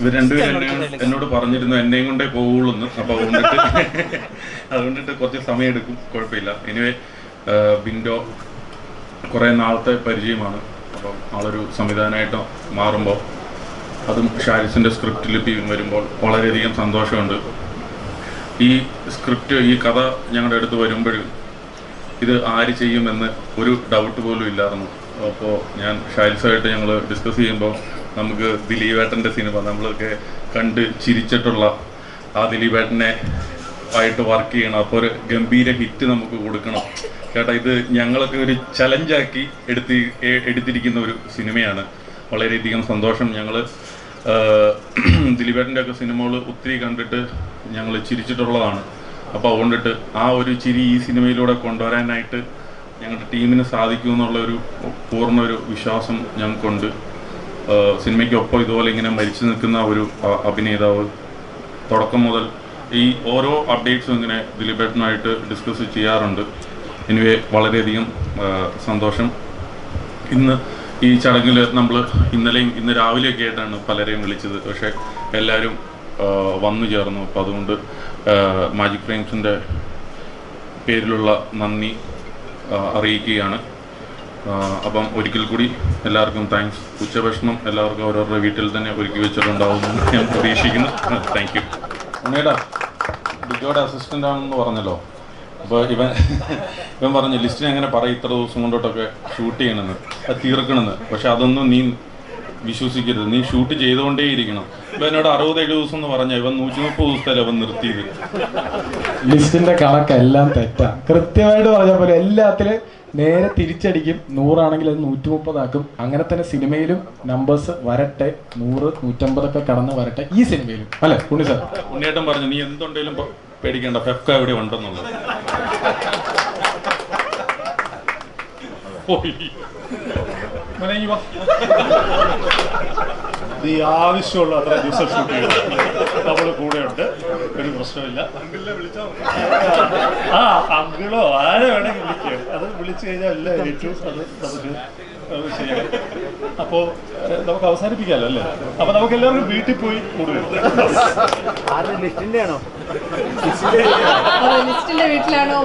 ഇവർ രണ്ടുപേരും എന്നെ എന്നോട് പറഞ്ഞിരുന്നു എന്നെയും കൊണ്ടേ പോവുള്ളൂ അപ്പൊ അതുകൊണ്ടിട്ട് അതുകൊണ്ടിട്ട് കുറച്ച് സമയം എടുക്കും കുഴപ്പമില്ല എനിവേ ബിൻഡോ കുറെ നാളത്തെ പരിചയമാണ്. അപ്പം ആളൊരു സംവിധാനമായിട്ട് മാറുമ്പോൾ അതും ഷാരിസിന്റെ സ്ക്രിപ്റ്റ് ലിപ്പി വരുമ്പോൾ വളരെയധികം സന്തോഷമുണ്ട്. ഈ സ്ക്രിപ്റ്റ് ഈ കഥ ഞങ്ങളുടെ അടുത്ത് വരുമ്പോഴും ഇത് ആര് ചെയ്യുമെന്ന് ഒരു ഡൗട്ട് പോലും ഇല്ലായിരുന്നു. അപ്പോൾ ഞാൻ ഷാരിസുമായിട്ട് ഞങ്ങൾ ഡിസ്കസ് ചെയ്യുമ്പോൾ നമുക്ക് ദിലീപേട്ടന്റെ സിനിമ നമ്മളൊക്കെ കണ്ട് ചിരിച്ചിട്ടുള്ള ആ ദിലീപേട്ടനെ ആയിട്ട് വർക്ക് ചെയ്യണം. അപ്പോൾ ഒരു ഗംഭീര ഹിറ്റ് നമുക്ക് കൊടുക്കണം. ചേട്ടാ ഇത് ഞങ്ങളൊക്കെ ഒരു ചലഞ്ചാക്കി എടുത്തി എടുത്തിരിക്കുന്ന ഒരു സിനിമയാണ്. വളരെയധികം സന്തോഷം ഞങ്ങൾ ദിലീപേട്ടന്റെ ഒക്കെ സിനിമകൾ ഒത്തിരി കണ്ടിട്ട് ഞങ്ങൾ ചിരിച്ചിട്ടുള്ളതാണ്. അപ്പോൾ അതുകൊണ്ടിട്ട് ആ ഒരു ചിരി ഈ സിനിമയിലൂടെ കൊണ്ടുവരാനായിട്ട് ഞങ്ങളുടെ ടീമിന് സാധിക്കുമെന്നുള്ള ഒരു പൂർണ ഒരു വിശ്വാസം ഞങ്ങൾക്കുണ്ട്. സിനിമയ്ക്കൊപ്പം ഇതുപോലെ ഇങ്ങനെ മരിച്ചു നിൽക്കുന്ന ഒരു അഭിനേതാവ്. തുടക്കം മുതൽ ഈ ഓരോ അപ്ഡേറ്റ്സും ഇങ്ങനെ ദിലീപേട്ടനുമായിട്ട് ഡിസ്കസ് ചെയ്യാറുണ്ട്. എനിവേ വളരെയധികം സന്തോഷം. ഇന്ന് ഈ ചടങ്ങിൽ നമ്മൾ ഇന്നലെയും ഇന്ന് രാവിലെയൊക്കെ ആയിട്ടാണ് പലരെയും വിളിച്ചത്. പക്ഷേ എല്ലാവരും വന്നു ചേർന്നു. അപ്പം അതുകൊണ്ട് മാജിക് ഫ്രെയിംസിന്റെ പേരിലുള്ള നന്ദി അറിയിക്കുകയാണ്. അപ്പം ഒരിക്കൽ കൂടി എല്ലാവർക്കും താങ്ക്സ് ഉച്ചഭക്ഷണം എല്ലാവർക്കും അവരവരുടെ വീട്ടിൽ തന്നെ ഒരുക്കി വെച്ചിട്ടുണ്ടാവുമെന്ന് ഞാൻ പ്രതീക്ഷിക്കുന്നു. താങ്ക് യു ഉണ്ണിയുടെ ബിജോയുടെ അസിസ്റ്റന്റ് ആണെന്ന് പറഞ്ഞല്ലോ. അപ്പോൾ ഇവൻ ഇവൻ പറഞ്ഞു ലിസ്റ്റിനെ എങ്ങനെ പറയും ഇത്ര ദിവസം കൊണ്ടോട്ടൊക്കെ ഷൂട്ട് ചെയ്യണമെന്ന് അത് തീർക്കണമെന്ന്. പക്ഷെ അതൊന്നും നീ വിശ്വസിക്കരുത്. നീ ഷൂട്ട് ചെയ്തുകൊണ്ടേ ഇരിക്കണം ഇപ്പൊ എന്നോട് അറുപത്തേഴ് ദിവസം എന്ന് പറഞ്ഞാൽ ഇവൻ നൂറ്റി മുപ്പത് ദിവസത്തല്ലേ അവൻ നിർത്തിയത്. ലിസ്റ്റിന്റെ കണക്കെല്ലാം തെറ്റാ. കൃത്യമായിട്ട് പറഞ്ഞ പോലെ എല്ലാത്തിലും നേരെ തിരിച്ചടിക്കും. നൂറാണെങ്കിൽ അത് നൂറ്റി മുപ്പതാക്കും അങ്ങനെ തന്നെ സിനിമയിലും നമ്പേഴ്സ് വരട്ടെ. നൂറ് നൂറ്റമ്പതൊക്കെ കടന്ന് വരട്ടെ ഈ സിനിമയിലും. അല്ലെ ഉണ്ണി സാർ ഉണ്ണിയേട്ടൻ പറഞ്ഞു നീ എന്തുണ്ടെങ്കിലും പേടിക്കേണ്ട. ഫെഫ്ക ഇവിടെ ഉണ്ടെന്നുള്ളത്. പോയി. ഇത് ഈ ആവശ്യമുള്ള അത്ര ദിവസം ഷൂട്ട് ചെയ്തു. നമ്മൾ കൂടെ ഉണ്ട് ഒരു പ്രശ്നമില്ല. ആ അങ്കിളോ ആരെ വേണമെങ്കിൽ വിളിക്കുക അത് വിളിച്ചു കഴിഞ്ഞാൽ എല്ലാ ഏറ്റവും അത് നമുക്ക് ശരിയാണ് അപ്പോൾ നമുക്ക് അവസാനിപ്പിക്കാമല്ലോ അല്ലേ? അപ്പൊ നമുക്ക് എല്ലാവർക്കും വീട്ടിൽ പോയി കൂടുതൽ. ലിസ്റ്റിന്റെ വീട്ടിലാണോ